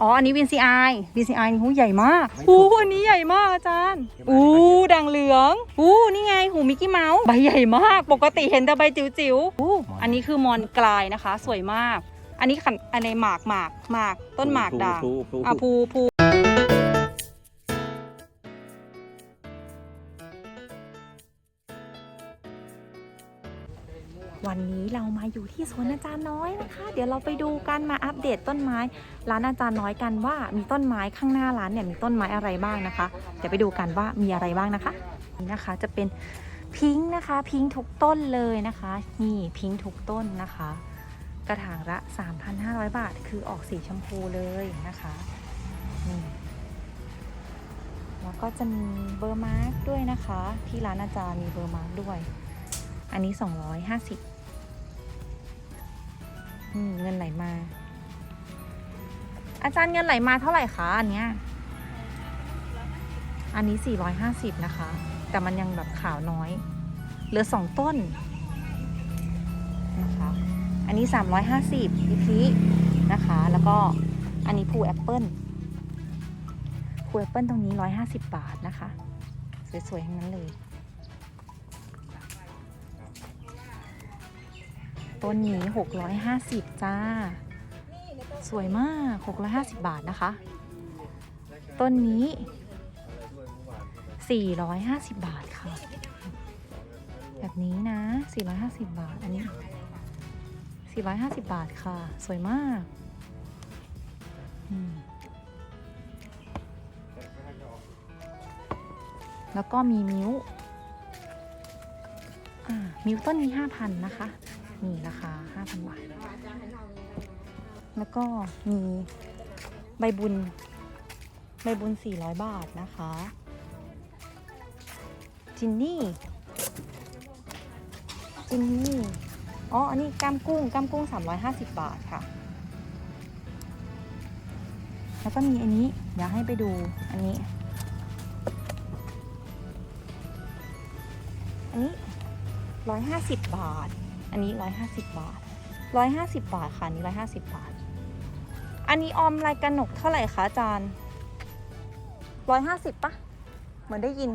อ๋อ อันนี้ VCI VCI นี่หูใหญ่มากไม่อู้ถูกอันนี้ใหญ่มากอาจารย์ใช่ไหมอู้ใบเขียวด่างเหลืองอู้นี่ไงหูมิกกี้เมาส์ใบใหญ่มาก ปกติเห็นแต่ใบจิ๋วๆอู้อันนี้คือมอนกลายนะคะ สวยมาก อันนี้ขันอันในหมากหมากหมากต้นหมากด่างพลูพลูอะพลูภูภู วันนี้เรามาอยู่ที่สวนอาจารย์น้อยนะคะ เดี๋ยวเราไปดูกันมาอัปเดตต้นไม้ ร้านอาจารย์น้อยกันว่ามีต้นไม้ข้างหน้าร้านเนี่ยมีต้นไม้อะไรบ้างนะคะเดี๋ยวไปดูกันว่ามีอะไรบ้างนะคะนี่นะคะจะเป็นพิงค์นะคะ พิงค์ทุกต้นเลยนะคะนี่พิงค์ทุกต้นนะคะ กระถางละ 3,500 บาท คือออกสีชมพูเลยนะคะนี่แล้วก็จะมีเบอร์มาร์กด้วยนะคะ ที่ร้านอาจารย์มีเบอร์มาร์กด้วย อันนี้ 250อืม เงินไหลมา อาจารย์เงินไหลมาเท่าไหร่คะอันเนี้ย อันนี้ 450 นะคะ แต่มันยังแบบขาวน้อย เหลือ2ต้นนะคะ อันนี้ 350พิพินะคะ แล้วก็อันนี้ภูแอปเปิลภูแอปเปิลตรงนี้ 150 บาทนะคะ สวยๆทั้งนั้นเลย ต้นนี้ 650 จ้า สวยมาก 650 บาทนะคะ ต้นนี้ 450 บาทค่ะ แบบนี้นะ 450 บาท อันนี้ 450 บาทค่ะ สวยมากมแล้วก็มีมิ้ว มิ้วต้นนี้ 5,000 นะคะ นี่ราคา 5,000 บาท แล้วก็มีใบบุญ ใบบุญ 400 บาทนะคะ จินนี่ จินนี่ อ๋อ อันนี้ก้ามกุ้งก้ามกุ้ง 350 บาทค่ะ แล้วก็มีอันนี้ เดี๋ยวให้ไปดูอันนี้ อันนี้ 150 บาท อันนี้ 150 บาท 150 บาทค่ะนี้ 150 บาท อันนี้ออมลายกระหนกเท่าไหร่คะอาจารย์ 150ปะเหมือนได้ยิน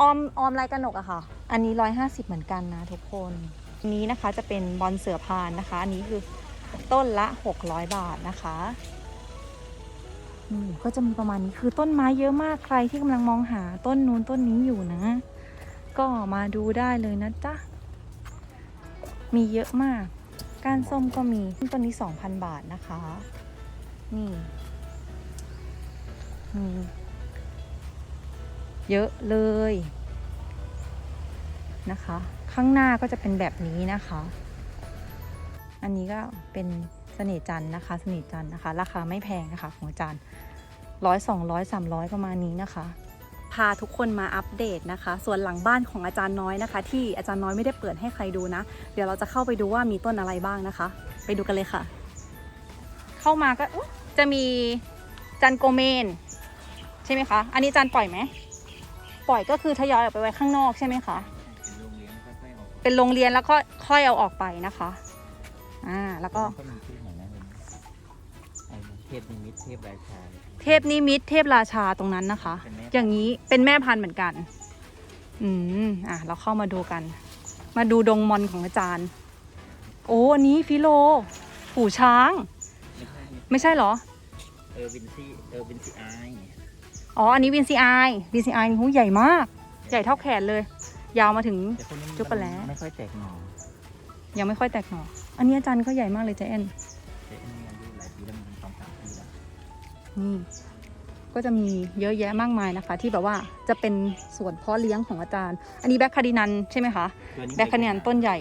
ออมออมลายกระหนกอะค่ะ อันนี้ 150 เหมือนกันนะทุกคนอันนี้นะคะจะเป็นบอลเสือพานนะคะ อันนี้คือต้นละ 600 บาทนะคะอืมก็จะมีประมาณนี้คือต้นไม้เยอะมากใครที่กำลังมองหาต้นนู้นต้นนี้อยู่นะ ก็มาดูได้เลยนะจ๊ะ มีเยอะมาก ก้านส้มก็มีต้นนี้ 2,000 บาทนะคะ นี่อืมเยอะเลยนะคะ ข้างหน้าก็จะเป็นแบบนี้นะคะ อันนี้ก็เป็นเสน่ห์จันนะคะ เสน่ห์จันนะคะ ราคาไม่แพงนะคะ ของจารย์ร้อยสองร้อยสามร้อยประมาณนี้นะคะ พาทุกคนมาอัปเดตนะคะ ส่วนหลังบ้านของอาจารย์น้อยนะคะ ที่อาจารย์น้อยไม่ได้เปิดให้ใครดูนะ เดี๋ยวเราจะเข้าไปดูว่ามีต้นอะไรบ้างนะคะ ไปดูกันเลยค่ะ เข้ามาก็อุ๊ยจะมีจันโกเมน ใช่ไหมคะ อันนี้จันปล่อยไหมปล่อยก็คือทยอยออกไปไว้ข้างนอกใช่ไหมคะ เป็นโรงเรียนค่อยๆออกเป็นโรงเรียนแล้วก็ค่อยเอาออกไปนะคะ อ่าแล้วก็ก็มีชื่อหน่อยนะไอ้เทพนิมิตเทพราชา เทพนิมิตเทพราชาตรงนั้นนะคะ เป็นแม่ อย่างนี้เป็นแม่พันธุ์เหมือนกัน อืมอะเราเข้ามาดูกัน มาดูดงมอนของอาจารย์ โอ้อันนี้ฟิโลหูช้าง ไม่ใช่ไม่ใช่เหรอ เออวินซี่เออวินซี่ไออ๋อ อันนี้วินซีไอวินซีไอหูใหญ่มาก ใหญ่เท่าแขนเลย ยาวมาถึง แต่คนนี้จุ๊บไปแล้วไม่ค่อยแตกหน่อยังไม่ค่อยแตกหน่ออันนี้อาจารย์ก็ใหญ่มากเลยเจเอ็นแต่อัน นี่ก็จะมีเยอะแยะมากมายนะคะ ที่แบบว่าจะเป็นส่วนเพาะเลี้ยงของอาจารย์ อันนี้แบคคาดินันใช่ไหมคะตัวนี้แบคคาดินันต้นใหญ่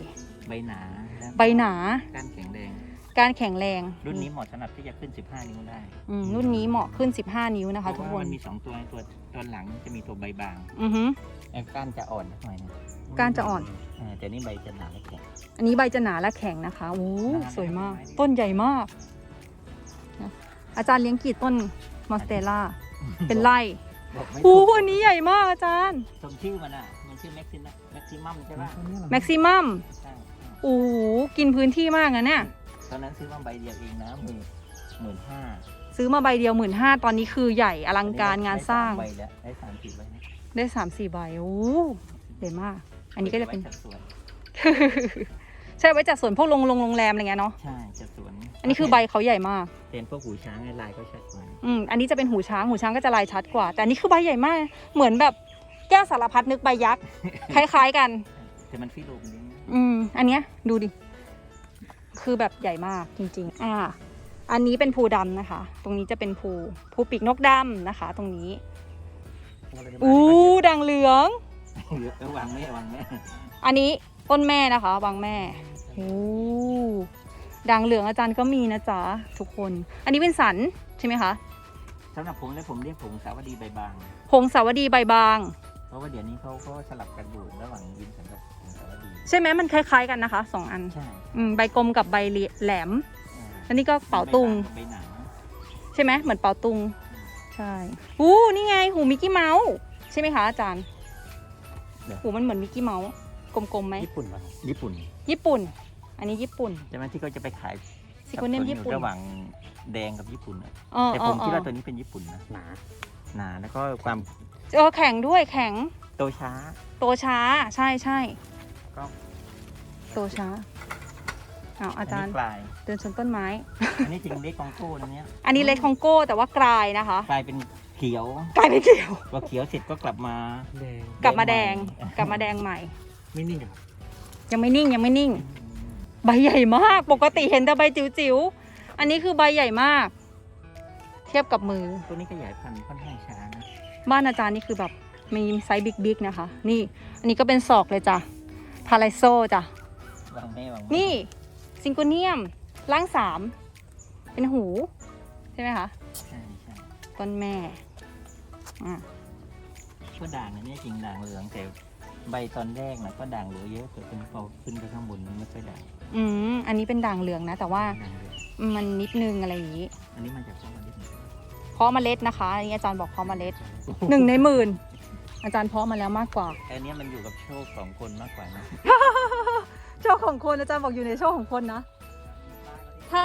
ใบหนาแล้วใบหนา ก้านแข็งแรงการแข็งแรงรุ่นนี้เหมาะสำหรับที่จะขึ้น 15 นิ้วได้อืมรุ่นนี้เหมาะขึ้น 15 นิ้วนะคะ เพทุกราะคว่าน มันมีสองตัวตัวตัวหลังจะมีตัวใบบางอือฮึ ไอ้ก้านจะอ่อนหน่อยนะก้านจะอ่อน อ่าแต่นี่ใบจะหนาและแข็ง อันนี้ใบจะหนาและแข็งนะคะโอ้น่ารักสวยมากมาก ต้นใหญ่มากนะ อาจารย์เลี้ยงกี่ต้นมอสเตลล่า เป็นไร่บอกไม่โอ้ถูกอันนี้ใหญ่มากอาจารย์ สมชื่อมันอะ มันชื่อแม็กซิมแม็กซิมัมใช่ป่ะแม็กซิมัม ใช่โอ้โห กินพื้นที่มากนะเนี่ย ตอนนั้นซื้อมาใบเดียวเองนะหมื่นหมื่นห้าซื้อมาใบเดียวหมื่นห้าตอนนี้คือใหญ่อลังการงานสร้าง ได้มใบแล้วได้สามสี่ใบนะได้สามสี่ใบ โอ้ใหญ่มาก อันนี้ก็จะเป็น ไว้จัดสวน ใช่ไว้จัดสวนพวกโรงโรงโรงแรมอะไรเงี้ยเนาะใช่จัดสวนอันนี้คือใบเขาใหญ่มากเต็นพวกหูช้างไอ้ลายก็ชัดกว่าอืมอันนี้จะเป็นหูช้างหูช้างก็จะลายชัดกว่า แต่อันนี้คือใบใหญ่มาก เหมือนแบบแก้วสารพัดนึกใบยักษ์คล้ายๆกัน แต่มันฟิโลมนี้อืมอันเนี้ยดูดิ คือแบบใหญ่มากจริง ๆ อ่า อันนี้เป็นภูดำนะคะ ตรงนี้จะเป็นภูภูปีกนกดำนะคะ ตรงนี้อู้ดังเหลือง เยอะวางแม่วางแม่อันนี้ ต้นแม่นะคะวางแม่โอ้ดังเหลืองอาจารย์ก็มีนะจ๊ะทุกคน อันนี้เป็นสันใช่ไหมคะสำหรับผมแล้วผมเรียกผงสาวดีใบบาง หงสาวดีใบบาง เพราะว่าเดี๋ยวนี้เขาก็สลับกันอยู่ระหว่างวินสันกับผงสาวดี ใช่ไหมมันคล้ายๆกันนะคะสองอันใช่อืมใบกลมกับใบแหลมอ่าอันนี้ก็เป๋าตุง ใบหนาใช่ไหมเหมือนเป๋าตุง ใช่อู้นี่ไงหูมิกกี้เมาส์ใช่ไหมคะอาจารย์ หูมันเหมือนมิกกี้เมาส์ กลมๆไหมญี่ปุ่นป่ะญี่ปุ่นญี่ปุ่น อันนี้ญี่ปุ่นใช่ไหมที่เขาจะไปขายซิโกเนมสับสญี่ปุ่นระหว่างแดงกับญี่ปุ่นอะอ๋อแต่อ๋ผอมอ๋คิดอว่าตัวนี้เป็นญี่ปุ่นนะหนาหนาแล้วก็ความเออแข็งด้วยแข็งโตช้า โตช้าใช่ใช่ก็โตช้าอ้าวอาจารย์นนี้ปลายเดินชนต้นไม้ อันนี้จริงเล็กของโก้นะเนี้ยอันนี้เลดคองโก้แต่ว่ากลายนะคะกลายเป็นเขียวกลายเป็นเขียวพอเขียวเสร็จก็กลับมาแดงกลับมาแดงใหม่กลับมาแดงใหม่ ไม่นิ่งอะครับยังไม่นิ่งยังไม่นิ่ง ใบใหญ่มาก ปกติเห็นแต่ใบจิ๋วๆ อันนี้คือใบใหญ่มาก เทียบกับมือ ตัวนี้ขยายพันธุ์ค่อนข้างช้านะบ้านอาจารย์นี่คือแบบมีไซส์บิ๊กๆนะคะ นี่ อันนี้ก็เป็นศอกเลยจ้ะพาราโซจ้ะวางแม่วางแม่นี่ซิงโกเนียมร่างสามเป็นหู ใช่ไหมคะใช่ใช่ต้นแม่อะ ก็ด่างอันนี้จริงด่างเหลืองแต่ ใบตอนแรกนะก็ด่างเหลืองเยอะแต่เป็นพอขึ้นไปข้างบนมันไม่ค่อยด่างอืมอันนี้เป็นด่างเหลืองนะ แต่ว่าด่างเหลืองมันนิดนึงอะไรอย่างนี้อันนี้มันจะเข้ามานิดหนึงเพาะเมล็ดนะคะอันนี้อาจารย์บอกเพาะเมล็ดหนึ่งในหมื่นอาจารย์เพาะมาแล้วมากกว่า แต่อันเนี้ยมันอยู่กับโชคของคนมากกว่านะโชคของคนอาจารย์บอกอยู่ในโชคของคนนะ ถ้า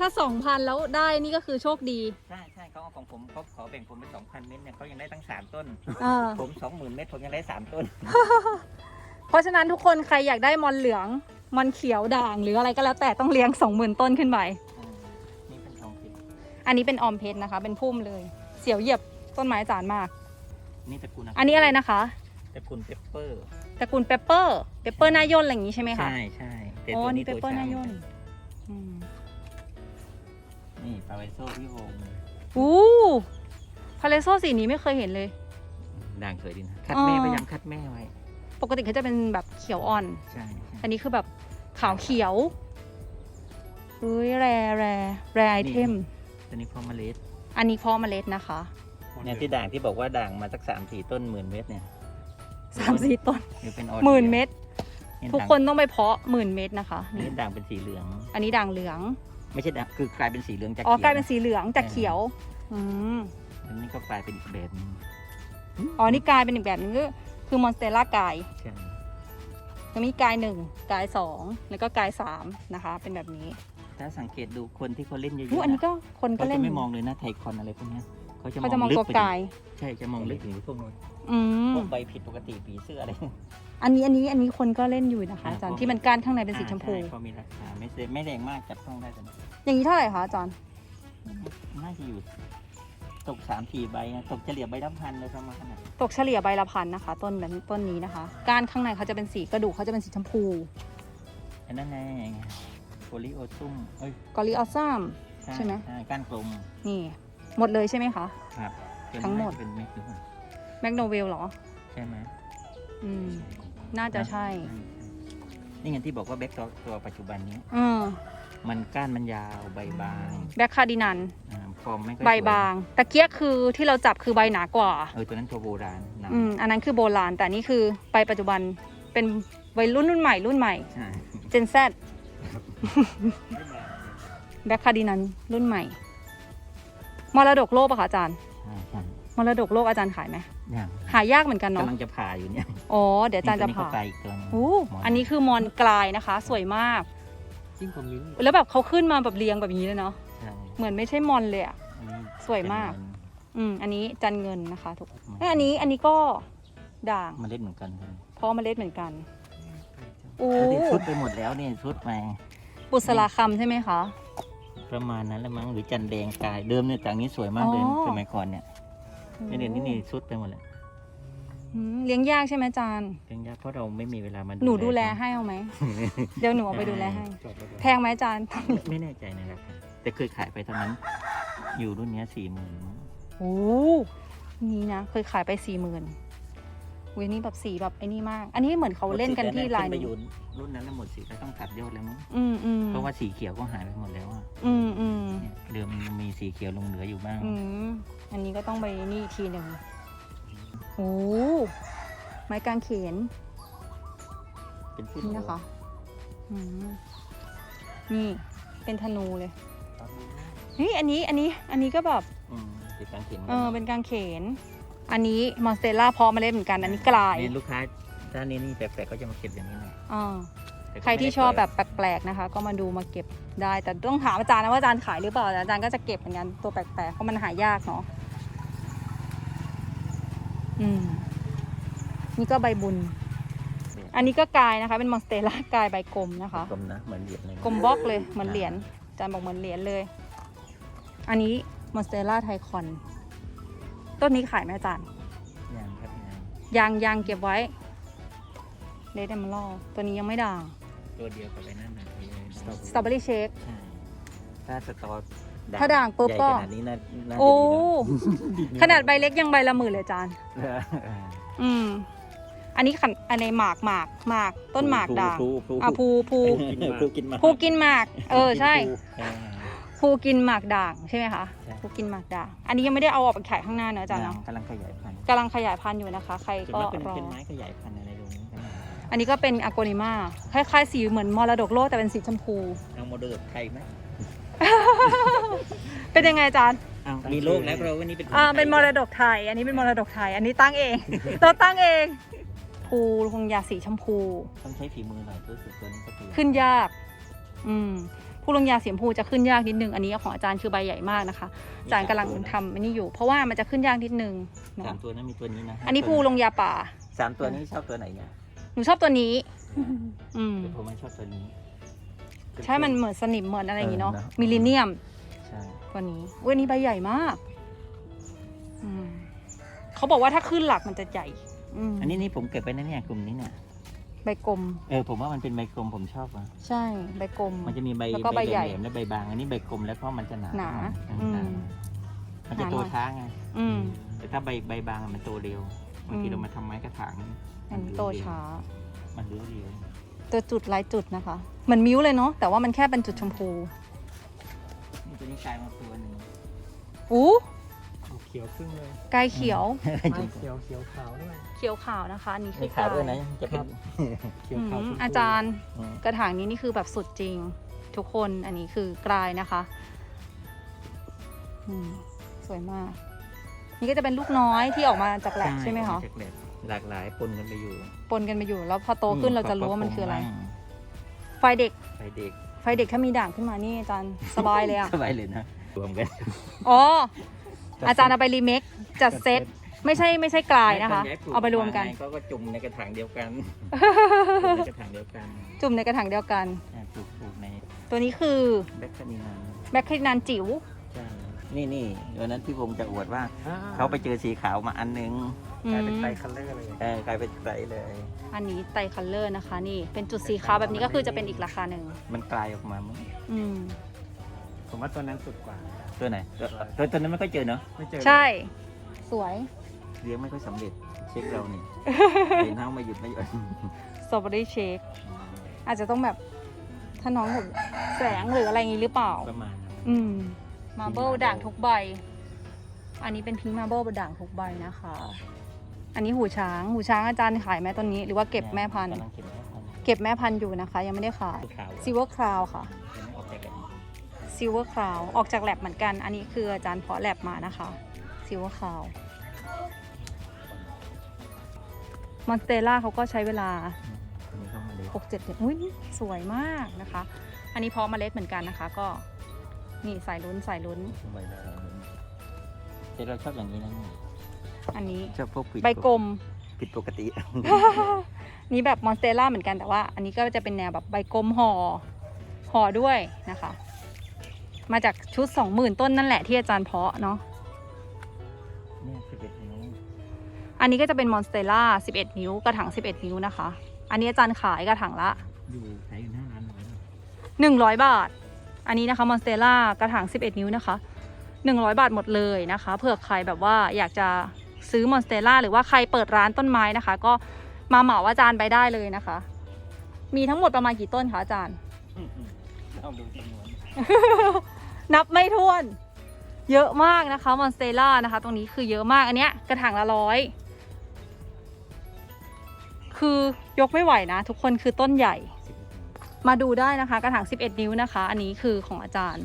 ถ้าสองพันแล้วได้นี่ก็คือโชคดี ใช่ใช่เขาเอาของผมเขาขอแบ่งผมเป็นสองพันเมตรเนี่ยเขายังได้ตั้งสามต้น เออ ผมสองหมื่นเมตรผมยังได้สามต้น เพราะฉะนั้นทุกคนใครอยากได้มอนเหลือง มอนเขียวด่างหรืออะไรก็แล้วแต่ต้องเลี้ยงสองหมื่นต้นขึ้นไปอืมนี่เป็นทองผิดอันนี้เป็นออมเพชรนะคะ เป็นพุ่มเลย เสียวเหยียบต้นไม้อาจารย์มาก นี่ตระกูลอันนี้อะไรนะคะ ตระกูลเปปเปอร์ตระกูลเปปเปอร์ เปปเปอร์หน้าย่นอะไรอย่างนี้ใช่ไหมคะ ใช่ใช่แต่อ๋อ ตัวอันนี้นี่เปปตัวเปอร์หช้าน้าย่นอืม นี่ปาไวโซ่พี่วงอู้พาเลโซสีนี้ไม่เคยเห็นเลย ด่างสวยดีนะคัดอ๋อแม่พยายามคัดแม่ไว้ ปกติเขาจะเป็นแบบเขียวอ่อน ใช่ใช่อันนี้คือแบบขาวเขียวเฮ้ยแรแรแรไอเทม ตัวนี้พอเมล็ดอันนี้เพาะเมล็ดนะคะเนี่ยที่ด่างที่บอกว่าด่างมาสักสามสี่ต้นหมื่นเมตรเนี่ยสามสี่ต้นหรือเป็นออหมื่นเม็ดเห็ทุกด่างคนต้องไปเพาะหมื่นเม็ดนะคะนี่นี่ด่างเป็นสีเหลืองอันนี้ด่างเหลือง ไม่ใช่ด่างคือกลายเป็นสีเหลืองจากอ๋อขีวกลายเป็นสีเหลืองจากเขียว อืมอันนี้ก็กลายเป็นอีกแบบหนึงอ๋อนี่กลายเป็นอีกแบบนึงก็คือมอนสเตลล่ากายใช่จะมีกายหนึ่งกายสองแล้วก็กายสามนะคะ เป็นแบบนี้ถ้าสังเกตดูคนที่เขาเล่นเยอะอู้ๆอันนี้นะก็คนก็เขาเล่จะนไม่มองเลยนะไทคอนอะไรพวกเนี้ยเขาจะเขาจะมองลึตัวไปกาย ใช่จะมองลึกถึงพวกนู้น อืมพวกใบผิดปกติผีเสื้ออะไรอันนี้อันนี้อันนี้คนก็เล่นอยู่นะคะอ่าอาจารย์ผมที่มันก้านข้างในเป็นสีชมพูอ่าใพอมีราคาไม่เสไม่แรงมากจับต้องได้แต่อย่างนี้เท่าไหร่คะอาจารย์น่าจะอยู่ ตกสามสี่ใบนะตกเฉลี่ยใบละพันเลยประมาณนั้นตกเฉลี่ยใบละพันนะคะ ต้นแบบต้นนี้นะคะ ก้านข้างในเขาจะเป็นสีกระดูกเขาจะเป็นสีชมพูอันนั้นไงโพลิโอซุมเอ้ยกอริออซัม ใช่ไหมใช่ก้านกลมนี่หมดเลยใช่ไหมคะ ครับทั้งหมดเป็นเม็ดหรือเปล่า แมกโนเวลเหรอ ใช่ไหมอืม น่าจะใช่ นี่ไงที่บอกว่าแบ็กตัวตัวปัจจุบันนี้ อืมมันก้านมันยาวใบบางแบ็คคาร์ดินันอ่าฟอร์มไม่ค่อยใบสวยบาง ตะเกียกคือที่เราจับคือใบหนากว่า เออตัวนั้นตัวโบราณนะอืม อันนั้นคือโบราณ แต่นี่คือใบปัจจุบันเป็นวัยรุ่นรุ่นใหม่รุ่นใหม่ ใช่ เจนแซดแบ็คคาร์ดินันรุ่นใหม่ มรดกโลกปะคะอาจารย์ ใช่ใช่มรดกโลกอาจารย์ขายไหมอ ย่างหายากเหมือนกันเนาะกำลังจะผ่าอยู่เนี่ยอ๋อเดี๋ยวอาจารย์จะนี่ตัวผ่านี้ก็ไปอีกตัวหนึงอู้หมอันนี้คือมอนกลายนะคะ สวยมากยิ่งกว่ามิ้นท์แล้วแบบเขาขึ้นมาแบบเรียงแบบนี้เลยเนาะใช่เหมือนไม่ใช่มอนเลยอะออันนี้สวยมากเป็นอืมอันนี้จันเงินนะคะทุกเงิเอ้ยอันนี้อันนี้ก็ด่างเมล็ดเหมือนกันเพราะเมล็ดเหมือนกันโอ้โอ้ชุดไปหมดแล้วเนี่ยชุดมาบุษราคำใช่ไหมคะประมาณนั้นแหละมั้งหรือจันแดงกายเดิมเนี่ยจากนี้สวยมากเลยอ๋อสมัยก่อนเนี่ย นี่เนี่ยนี่นี่ชุดไปหมดเลยอืมเลี้ยงยากใช่ไหมอาจารย์เลี้ยงยากเพราะเราไม่มีเวลามาหนูดูแลให้เอาไหม เดี๋ยวหนูเอาไปดูแลให้ แพงไหมอาจารย์ไม่ไม่แน่ใจในราคาแต่เคยขายไปตอนนั้น อยู่รุ่นเนี้สี่หมื่นโอ้นี่นะ เคยขายไปสี่หมื่น วินี่แบบสีแบบไอ้นี่มาก อันนี้เหมือนเขาเล่นกันที่ลายไปนี้อยู่รุ่นนั้นแล้วหมดสีก็ต้องตัดยอดแล้วมั้งอืมอืมเพราะว่าสีเขียวก็หายไปหมดแล้วอะอืมอืมเนี่ยเดิมมันมีสีเขียวลงเหลืออยู่บ้างอืมอันนี้ก็ต้องไปนี่อีกทีหนึ่งโอ้ไม้กางเขน เป็นที่นี่นะคะอืมนี่ เป็นธนูเลยเฮ้ยอันนี้ อันนี้ อันนี้ก็แบบ อืมเป็นกางเขนเออ เป็นกางเขน อันนี้มอนสเตล่าเพาะเมาเล่นเหมือนกันอันนี้กลายนี่ลูกค้าด้านนี้นี่แปลกๆก็จะมาเก็บอย่างนี้หน่อยอ่าแต่ก็ใครที่ไม่ได้ชอบเปิดแบบแปลกๆนะคะ ก็มาดูมาเก็บได้ แต่ต้องถามอาจารย์นะว่าอาจารย์ขายหรือเปล่าแต่อาจารย์ก็จะเก็บเหมือนกันตัวแปลกๆเพราะมันหายากเนาะอืมนี่ก็ใบบุญ อันนี้ก็กายนะคะ เป็นมอนสเตล่ากายใบกลมนะคะกลมนะเหมือนเหรียญเลยกลมบล็อกเลยเหมือนเหรียญอาจารย์บอกเหมือนเหรียญเลย อันนี้มอนสเตล่าไทคอน ต้นนี้ขายไหมอาจารย์ยังครับยังยางยางเก็บไว้เลดเดมลอตัวนี้ยังไม่ด่างตัวเดียวกับไอ้นั่นนะไอ้สตรอเบอรี่เชคใช่ถ้าสตอถ้าด่างปุ๊บก็ใหญ่ขนาดนี้น่าน่าจะโอ้ดีนะขนาดใบเล็กยังใบละหมื่นเลยอาจารย์เออเอออืมอันนี้ขันอันในหมากหมากหมากต้นหมากด่างภูภูอะภูภูภูกินหมากภูกินหมาก เออใช่ เออภูกินหมากด่างใช่ไหมคะใช่ภูกินหมากด่าง อันนี้ยังไม่ได้เอาออกไปขายข้างหน้าเนอะอาจารย์ยัเนาะงกำลังขยายพันธุ์กำลังขยายพันธุ์อยู่นะคะ ใครส่วนก็มากเป็นรอ เป็นไม้ขยายพันธุ์อะไรตรงนี้กันนะอันนี้ก็เป็นอ g โกนิมาคล้ายๆ สีเหมือนมรดกโลกแต่เป็นสีชมพู เอาโมเดลไทยไหมเป็นยังไงอาจารย์ เอามีโลกแล้วเราวันนี้เป็นอ่า เป็นมรดกไทย อันนี้เป็นมรดกไทย อันนี้ตั้งเองตัวตั้งเองภูคงยาสีชมพู ต้องใช้ฝีมือหน่อยรู้สึกตัวนี้ก็คือขึ้นยาก อืม ผู้ลงยาสีชมพูจะขึ้นยากนิดนึง อันนี้ของอาจารย์คือใบใหญ่มากนะคะ อาจารย์กำลังทำอันนี้อยู่ เพราะว่ามันจะขึ้นยากนิดนึงสามเนาะตัวนั้นมีตัวนี้นะอันนี้ภูลงยาป่า สามตัวนี้ชอบตัวไหนเนี่ยหนูชอบตัวนี้ อืม แต่ผมไม่ชอบตัวนี้ ใช่มันเหมือนสนิมเหมือนอะไรอย่างงี้เนาะ เออนะมิลเลเนียมใช่ตัวนี้เว้ยอันนี้ใบใหญ่มากอืมเขาบอกว่าถ้าขึ้นหลักมันจะใหญ่ อืมอันนี้นี่ผมเก็บไปนะเนี่ยกลุ่มนี้เนี่ย ใบกลม เออผมว่ามันเป็นใบกลมผมชอบอะใช่ใบกลม มันจะมีใบแล้วก็ใบใหญ่แลมๆและใบบางอันนี้ใบกลมแล้วก็มันจะหนาหนาอืมอืมหนามันจะหนาโตหน่อย ช้าไงอืม แต่ถ้าใบใบบางอะมันโตเร็วบางทีอืม เรามาทำไม้กระถางอันนี้โตช้า มันเร็วเร็วตัวจุดลายจุดนะคะเหมือนมิ้วเลยเนาะแต่ว่ามันแค่เป็นจุดชมพูนี่ตัวนี้กลายมาตัวหนึ่งอู้ เขียวครึ่งเลยกายเขียวไม่เขียวเขียวขาวด้วยเขียวขาวนะคะอันนี่คืมีอขาวด้วยนะกจะเป็นเขียวอืขาวมชมพูอาจารย์อืมกระถางนี้นี่คือแบบสุดจริง ทุกคนอันนี้คือกลายนะคะอืมสวยมาก นี่ก็จะเป็นลูกน้อยที่ออกมาจากแลบใช่ไหมคะจากแลบหลากหลายปนกันไปอยู่ปนกันไปอยู่ แล้วพอโตขึ้นเราจะรู้ว่ามันคืออะไรบ้างไฟเด็ก ไปเด็กไฟเด็กถ้ามีด่างขึ้นมานี่อาจารย์สบายเลยอะสบายเลยนะรวมกัน อ๋อ อาจารย์เอาไปรีเมคจัดเซตไม่ใช่ไม่ใช่กลายนะคะตย้ปลูเอาไปรวมกันาไงก็ก็จุ่มในกระถางเดียวกันจุ่มในกระถางเดียวกันจุ่มในกระถางเดียวกัน อะปลูกปลูกในตัวนี้คือแบคคานีนานแบคทีนันจิ๋วใช่นี่นี่วันนั้นพี่พงษ์จะอวดว่าอ่เขาไปเจอสีขาวมาอันนึงอืกลายมเป็นไตรคัลเลอร์เลยเออกลายเป็นใสเลย อันนี้ไตรคัลเลอร์นะคะ นี่เป็นจุดสีขาวแบบนี้ก็คือจะเป็นอีกราคาหนึ่งมันกลายออกมามั้งอืมผมว่าตัวนั้นสุดกว่า ตัวไหนตัวตัวตัวนั้นไม่ค่อยเจอเนาะไม่เจอใช่ สวยเลี้ยงไม่ค่อยสำเร็จเช็คเรานี่เห็นเท้าไม่หยุดไม่หยุดสตรอเบอรี่เชคอาจจะต้องแบบถ้าน้องแบบแสงหรืออะไรอย่างนี้หรือเปล่า ประมาณนั้นอืมมาเบิล Marble ด่างทุกใบ อันนี้เป็นพิงค์มาเบิลด่างทุกใบนะคะ อันนี้หูช้าง หูช้างอาจารย์ขายไหมต้นนี้ หรือว่าเก็บแม่พันธุ์ กำลังเก็บแม่พันธุ์เก็บแม่พันธุ์อยู่นะคะ ยังไม่ได้ขายคือขาว ซิลเวอร์คราวค่ะ ยังไม่อ ซิลเวอร์คราวออกจากแลบเหมือนกัน อันนี้คืออาจารย์เพาะแลบมานะคะซิลเวอร์คราวมอนสเตล่าเขาก็ใช้เวลาอันนี้เข้ามาเลย6 7เดือนอุ้ยนี่สวยมากนะคะ อันนี้เพาะเมล็ดเหมือนกันนะคะ ก็นี่สายลุ้นสายลุ้นใบละสองแต่เราชอบอย่างนี้นะนี่อันนี้ชอบพวกผิดใบกลมผิดปกติ นี่แบบมอนสเตล่าเหมือนกันแต่ว่า อันนี้ก็จะเป็นแนวแบบใบกลมห่อห่อด้วยนะคะ มาจากชุด20,000ต้นนั่นแหละที่อาจารย์เพาะเนาะเนี่ยสิบเอ็ดนิ้วอันนี้ก็จะเป็นมอนสเตล่า11นิ้วกระถาง11นิ้วนะคะ อันนี้อาจารย์ขายกระถางละอยู่ขายอยู่หน้าร้านหน่อยนะ100บาท อันนี้นะคะมอนสเตล่ากระถาง11นิ้วนะคะ100บาทหมดเลยนะคะเผื่อใครแบบว่าอยากจะซื้อมอนสเตล่าหรือว่าใครเปิดร้านต้นไม้นะคะ ก็มาเหมาอาจารย์ไปได้เลยนะคะ มีทั้งหมดประมาณกี่ต้นคะอาจารย์ต้องดูจำนวน นับไม่ถ้วน เยอะมากนะคะมอนสเตล่านะคะ ตรงนี้คือเยอะมากอันเนี้ยกระถางละร้อยคือยกไม่ไหวนะ ทุกคนคือต้นใหญ่ มาดูได้นะคะ กระถาง 11 นิ้วนะคะ อันนี้คือของอาจารย์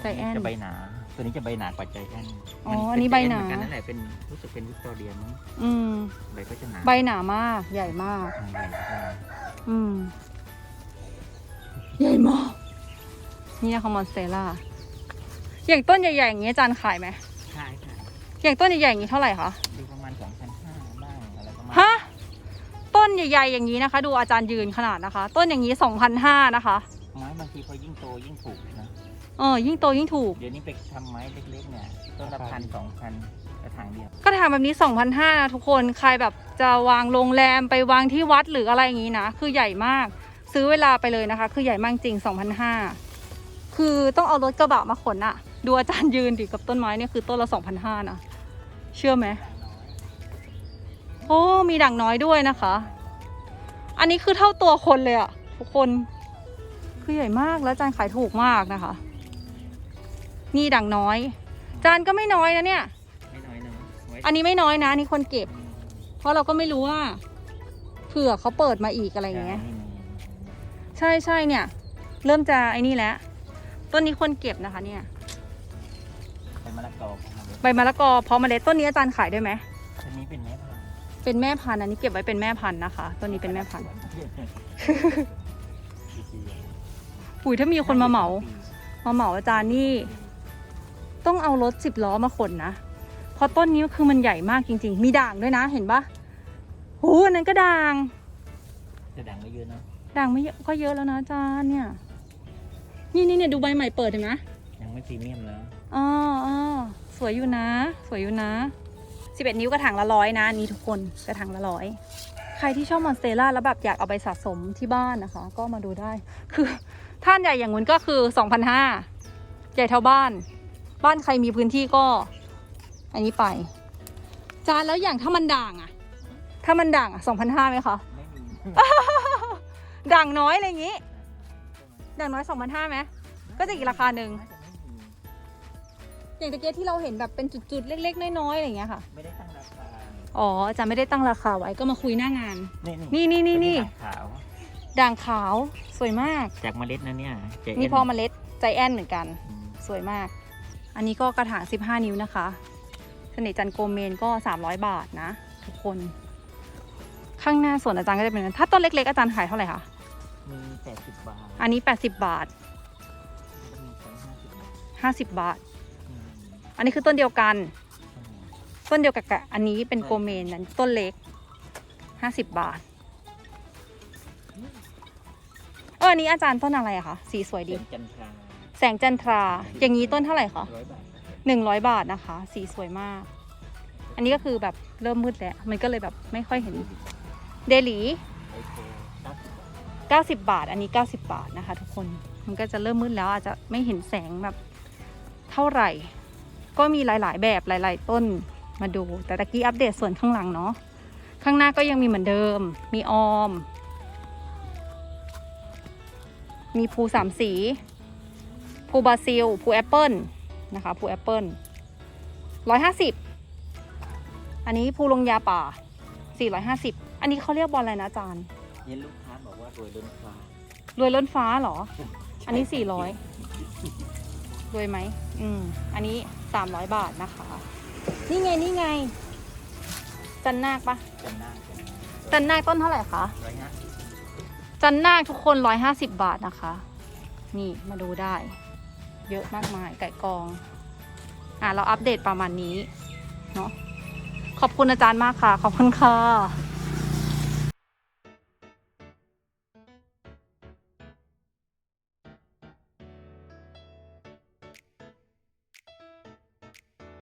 ใจแอนจะใบหนา ตัวนี้จะใบหนากว่าใจแอนอ๋อมัอันนี้เป็ใบหนาใจแอเหมือกันั่นแหละเป็นรู้สึกเป็นวิกตอเรียมั้งอืมใบก็จะหนาใบหนามากใหญ่มากใหญ่ก็จะหนาอืมใหญ่มาก นี่นะคะมอนสเตล่าอย่างต้นใหญ่ๆอย่างนี้อาจารย์ขายไหมใช่ค่ะอย่างต้นใหญ่ๆอย่างนี้เท่าไหร่คะดูประมาณสองพันห้าบ้างอะไรประมาณฮะต้นใหญ่ๆอย่างนี้นะคะ ดูอาจารย์ยืนขนาดนะคะ ต้นอย่างนี้2,500นะคะไม้บางทีพอยิ่งโตยิ่งถูกนะเออยิ่งโตยิ่งถูก เดี๋ยวนี้ไปทำไม้เล็กๆเนี่ยต้นละพันสองพันกระถางเดียว ก็ถามแบบนี้ 2,500นะทุกคนใครแบบจะวางโรงแรมไปวางที่วัดหรืออะไรอย่างนี้นะ คือใหญ่มาก ซื้อเวลาไปเลยนะคะ คือใหญ่มากจริง 2,500 คือต้องเอารถกระบะมาขนอะดูอาจารย์ยืนดิกับต้นไม้เนี่ยคือต้นละ2,500นะ เชื่อไหมโอ้ มีด่างน้อยด้วยนะคะ อันนี้คือเท่าตัวคนเลยอะทุกคน คือใหญ่มากแล้วจานขายถูกมากนะคะ นี่ด่างน้อย จานก็ไม่น้อยนะเนี่ย ไม่น้อยนะไว้อันนี้ไม่น้อยนะอันนี่คนเก็บ เพราะเราก็ไม่รู้ว่าเผื่อเขาเปิดมาอีกอะไรอย่างเงี้ย ใช่ใช่เนี่ย เริ่มจะไอ้นี่แล้ว ต้นนี้คนเก็บนะคะเนี่ยเป็นมะละกอของมันใบมะละกอเพราะเมล็ดต้นนี้อาจารย์ขายด้วยไหม อันนี้เป็นแม่พันธุ์เป็นแม่พันธุ์อันนี้เก็บไว้เป็นแม่พันธุ์นะคะ ต้นนี้เป็นแม่พันธุ์ ปุ๋ยถ้ามีคนมาเหมา มาเหมาอาจารย์นี่ ต้องเอารถสิบล้อมาขนนะ เพราะต้นนี้คือมันใหญ่มากจริง ๆ มีด่างด้วยนะเห็นปะหูอันนั้นก็ด่าง จะดังไม่เยอะเนอะ ด่างไม่เยอะก็เยอะแล้วนะอาจารย์เนี่ย นี่นี่เนี่ยดูใบใหม่เปิดเห็นไหมยังไม่พรีเมียมนะอ๋ออ๋อสวยอยู่นะ สวยอยู่นะ 11 นิ้วกระถางละร้อยนะอันนี่ทุกคนกระถางละร้อยใครที่ชอบมอนสเตล่าแล้วแบบอยากเอาไปสะสมที่บ้านนะคะ ก็มาดูได้ คือท่านใหญ่อย่างงู้นก็คือ2,500ใหญ่เท่าบ้าน บ้านใครมีพื้นที่ก็ อันนี้ไป จานแล้วอย่างถ้ามันด่างอะถ้ามันด่างอะ2,500ไหมคะไม่มีด่างน้อยอะไรอย่าง งี้ด่างน้อย2,500ไหมก็จะอีกราคาหนึ่ง อย่างตะเกียที่เราเห็นแบบเป็นจุดๆ เล็กๆ น้อยๆ อะไรอย่างเงี้ยค่ะ ไม่ได้ตั้งราคา อ๋ออาจารย์ไม่ได้ตั้งราคาไว้ก็มาคุยหน้างาน นี่นี่นี่นี่นี่ขาว ด่างขาวสวยมาก จากเมล็ดนะเนี่ยเจนี่พอเมล็ดใจแอนเหมือนกันอืมสวยมาก อันนี้ก็กระถาง 15 นิ้วนะคะ เสน่ห์จันทร์โกเมนก็ 300 บาทนะ ทุกคน ข้างหน้าส่วนอาจารย์ก็จะเป็นถ้าต้นเล็ก ๆ อาจารย์ขายเท่าไหร่คะ มีแปดสิบบาทอันนี้ 80 บาท แล้วมีสองห้าสิบบาท50 บาท อืมอันนี้คือต้นเดียวกัน อืมต้นเดียวกับกับอันนี้เป็นโกเมนนั้นต้นเล็ก 50 บาท เอออันนี้อาจารย์ต้นอะไรอะคะ สีสวยดี เป็นจันทราแสงจันทรา อย่างนี้ต้นเท่าไหร่คะ ร้อยบาทหนึ่งร้อยบาทนะคะ สีสวยมาก อันนี้ก็คือแบบเริ่มมืดแล้ว มันก็เลยแบบไม่ค่อยเห็น เดลี ไอโฟตัส 90 บาท อันนี้ 90 บาทนะคะ ทุกคน มันก็จะเริ่มมืดแล้วอาจจะไม่เห็นแสงแบบเท่าไหร่ ก็มีหลายๆ แบบหลาย ๆ ต้นมาดู แต่ตะกี้อัปเดตส่วนข้างหลังเนาะ ข้างหน้าก็ยังมีเหมือนเดิม มีออม มีภูสามสี ภูบราซิล ภูแอปเปิลนะคะภูแอปเปิลร้อยห้าสิบ อันนี้ภูลงยาป่าสี่ร้อยห้าสิบอันนี้เขาเรียกบอลอะไรนะอาจารย์ เย็นลูก รวยล้นฟ้ารวยล้นฟ้าเหรอ อันนี้สี่ร้อยรวยไหมอืม อันนี้สามร้อยบาทนะคะ นี่ไงนี่ไง จันนาคปะจันหน้าจันนาคต้นเท่าไหร่คะร้อยห้าสิบจันนาคทุกคนร้อยห้าสิบบาทนะคะ นี่มาดูได้ เยอะมากมายไก่กอง อะเราอัปเดตประมาณนี้ เนาะขอบคุณอาจารย์มากค่ะ ขอบคุณค่ะ